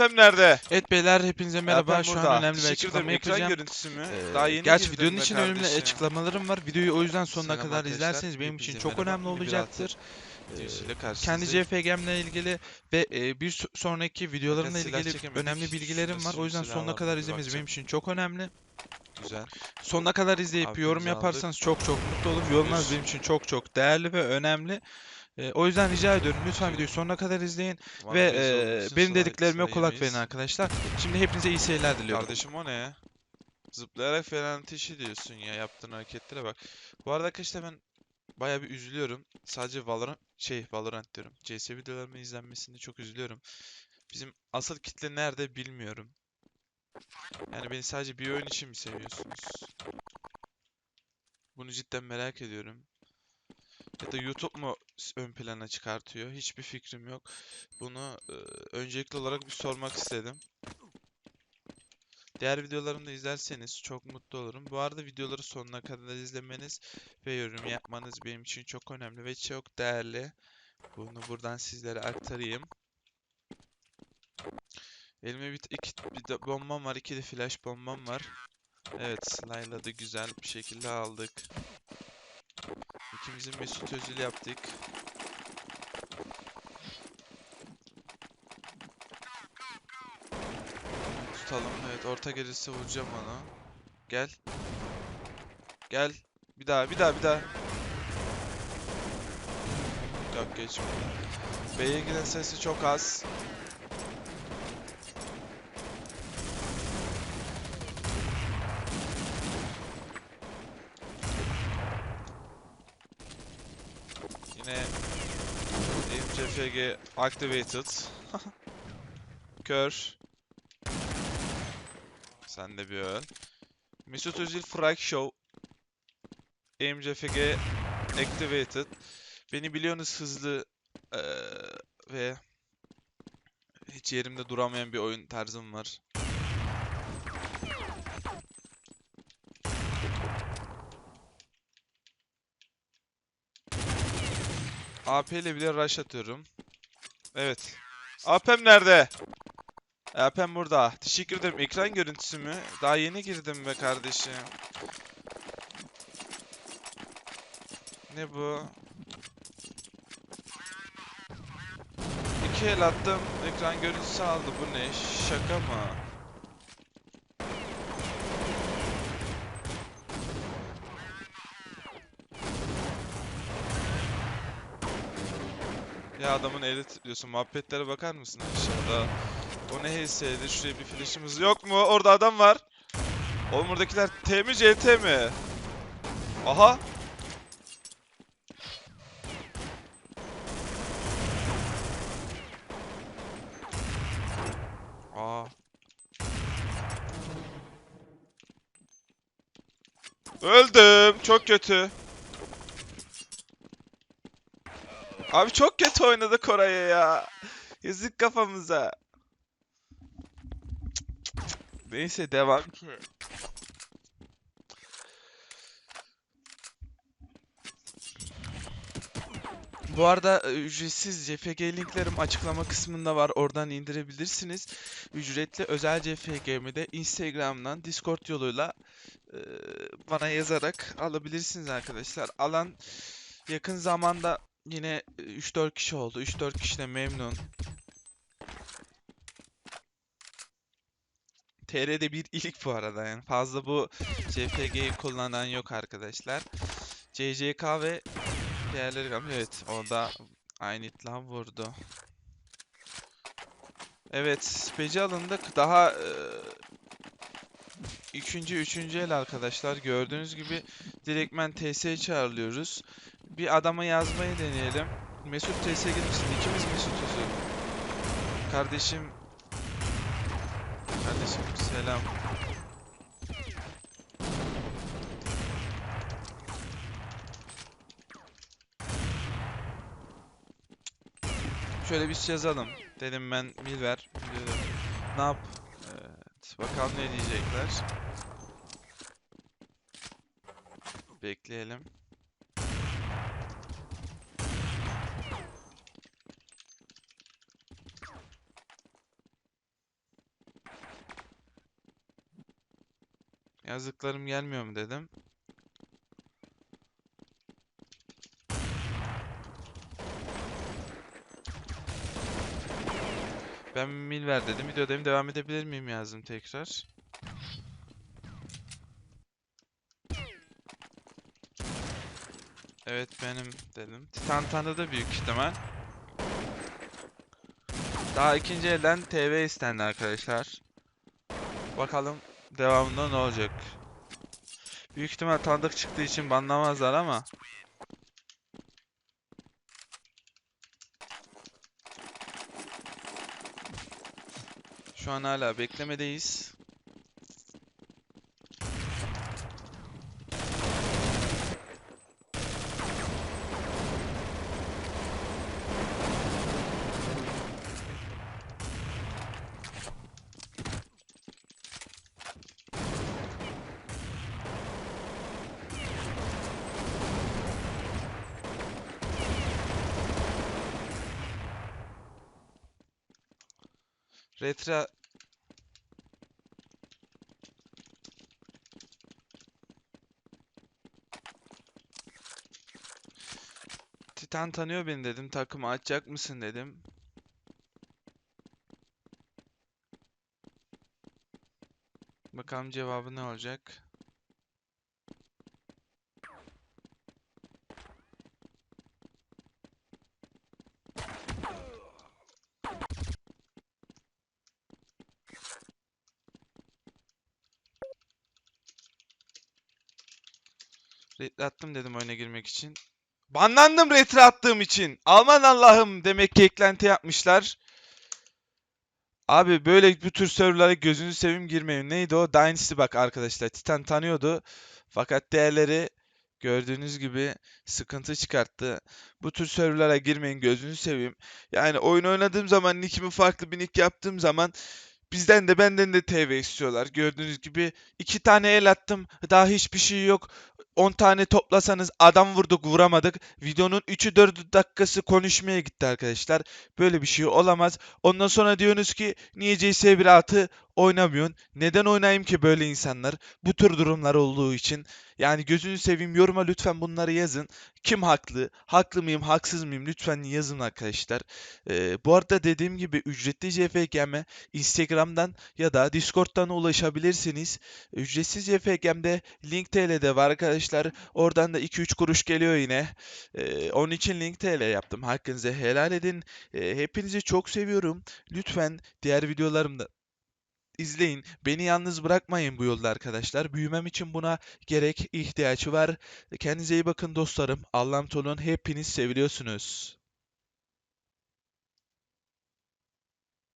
AP'm nerede? Evet beyler hepinize merhaba. AP'm Şu burada. an önemli bir Teşekkür açıklama ederim. Ekran yapacağım. görüntüsü mü? Ee, Daha yeni Gerçi girdim videonun be için önemli kardeşim. açıklamalarım var. Videoyu o yüzden sonuna Selam kadar arkadaşlar. izlerseniz benim için Hepinize çok merhaba. önemli olacaktır. Ee, kendi karşınızdayım. CFG'mle ilgili ve e, bir so- sonraki videolarımla silah ilgili çekemedik. önemli bilgilerim var. O yüzden silah sonuna kadar bir izlemeniz bakacağım. benim için çok önemli. Güzel. Sonuna kadar izleyip Abimizi yorum aldık. yaparsanız çok çok mutlu olurum. Yorumlarınız benim için çok çok değerli ve önemli. Ee, o yüzden rica ediyorum lütfen videoyu sonuna kadar izleyin Bana ve e, benim slide dediklerime kulak verin arkadaşlar. Şimdi hepinize iyi seyirler diliyorum. Kardeşim o ne ya? Zıplayarak falan ateş ediyorsun ya yaptığın hareketlere bak. Bu arada arkadaşlar ben bayağı bir üzülüyorum. Sadece Valorant şey Valorant diyorum. CS videolarımın izlenmesinde çok üzülüyorum. Bizim asıl kitle nerede bilmiyorum. Yani beni sadece bir oyun için mi seviyorsunuz? Bunu cidden merak ediyorum. Ya da YouTube mu ön plana çıkartıyor? Hiçbir fikrim yok. Bunu e, öncelikli olarak bir sormak istedim. Diğer videolarımı da izlerseniz çok mutlu olurum. Bu arada videoları sonuna kadar izlemeniz ve yorum yapmanız benim için çok önemli ve çok değerli. Bunu buradan sizlere aktarayım. Elime bir, iki, bir bombam var, iki de flash bombam var. Evet, slayladı güzel bir şekilde aldık. İkimizin Mesut Özil yaptık. Tutalım. Evet orta gelirse vuracağım onu. Gel. Gel. Bir daha bir daha bir daha. Yok geçmedi. B'ye giden sesi çok az. Yine CFG activated. Kör. Sen de bir öl. Mesut Özil Frag Show. MCFG activated. Beni biliyorsunuz hızlı eee, ve hiç yerimde duramayan bir oyun tarzım var. AP ile bile rush atıyorum. Evet. AP'm nerede? AP'm burada. Teşekkür ederim. Ekran görüntüsü mü? Daha yeni girdim be kardeşim. Ne bu? İki el attım. Ekran görüntüsü aldı. Bu ne? Şaka mı? Ya adamın eli titriyorsun. Muhabbetlere bakar mısın aşağıda? O ne HS'di? Şuraya bir flash'ımız yok mu? Orada adam var. Oğlum buradakiler T mi CT mi? Aha. Aa. Öldüm. Çok kötü. Abi çok kötü oynadı Koray'a ya. Yazık kafamıza. Neyse devam. Bu arada e, ücretsiz CFG linklerim açıklama kısmında var. Oradan indirebilirsiniz. Ücretli özel CFG'mi de Instagram'dan Discord yoluyla e, bana yazarak alabilirsiniz arkadaşlar. Alan yakın zamanda yine e, 3-4 kişi oldu. 3-4 kişi de memnun. TR'de bir ilk bu arada yani fazla bu CFG'yi kullanan yok arkadaşlar. CCK ve diğerleri kalmış. Evet o da aynı itlam vurdu. Evet speci alındık. Daha e, ikinci, üçüncü el arkadaşlar. Gördüğünüz gibi direktmen TS'ye çağrılıyoruz. Bir adama yazmayı deneyelim. Mesut TS'ye girmişsin. İkimiz Mesut'uz. Kardeşim Kardeşim selam. Şöyle bir şey yazalım. Dedim ben Milver. Ne yap? Evet, bakalım ne diyecekler. Bekleyelim. Yazıklarım gelmiyor mu dedim. Ben Milver dedim. Video devam edebilir miyim yazdım tekrar. Evet benim dedim. Titan tanıdı büyük ihtimal. Daha ikinci elden TV istendi arkadaşlar. Bakalım devamında ne olacak. Büyük ihtimal tanıdık çıktığı için banlamazlar ama. Şu an hala beklemedeyiz. Retra Titan tanıyor beni dedim. Takımı açacak mısın dedim. Bakalım cevabı ne olacak. Retro attım dedim oyuna girmek için. Banlandım retro attığım için. Aman Allah'ım demek ki eklenti yapmışlar. Abi böyle bu tür serverlara gözünüzü seveyim girmeyin. Neydi o? Dynasty bak arkadaşlar. Titan tanıyordu. Fakat değerleri gördüğünüz gibi sıkıntı çıkarttı. Bu tür serverlara girmeyin gözünüzü seveyim. Yani oyun oynadığım zaman nickimi farklı bir nick yaptığım zaman bizden de benden de TV istiyorlar. Gördüğünüz gibi iki tane el attım. Daha hiçbir şey yok. 10 tane toplasanız adam vurduk vuramadık. Videonun 3'ü 4'ü dakikası konuşmaya gitti arkadaşlar. Böyle bir şey olamaz. Ondan sonra diyorsunuz ki niye CS1.6 oynamıyorsun? Neden oynayayım ki böyle insanlar? Bu tür durumlar olduğu için. Yani gözünü seveyim yoruma lütfen bunları yazın. Kim haklı? Haklı mıyım? Haksız mıyım? Lütfen yazın arkadaşlar. Ee, bu arada dediğim gibi ücretli CFGM Instagram'dan ya da Discord'dan ulaşabilirsiniz. Ücretsiz CFGM'de link TL'de var arkadaşlar. Oradan da 2-3 kuruş geliyor yine. Ee, onun için link TL yaptım. Hakkınızı helal edin. Ee, hepinizi çok seviyorum. Lütfen diğer videolarımda izleyin. Beni yalnız bırakmayın bu yolda arkadaşlar. Büyümem için buna gerek ihtiyaç var. Kendinize iyi bakın dostlarım. Allah'ım olun. Hepiniz seviliyorsunuz.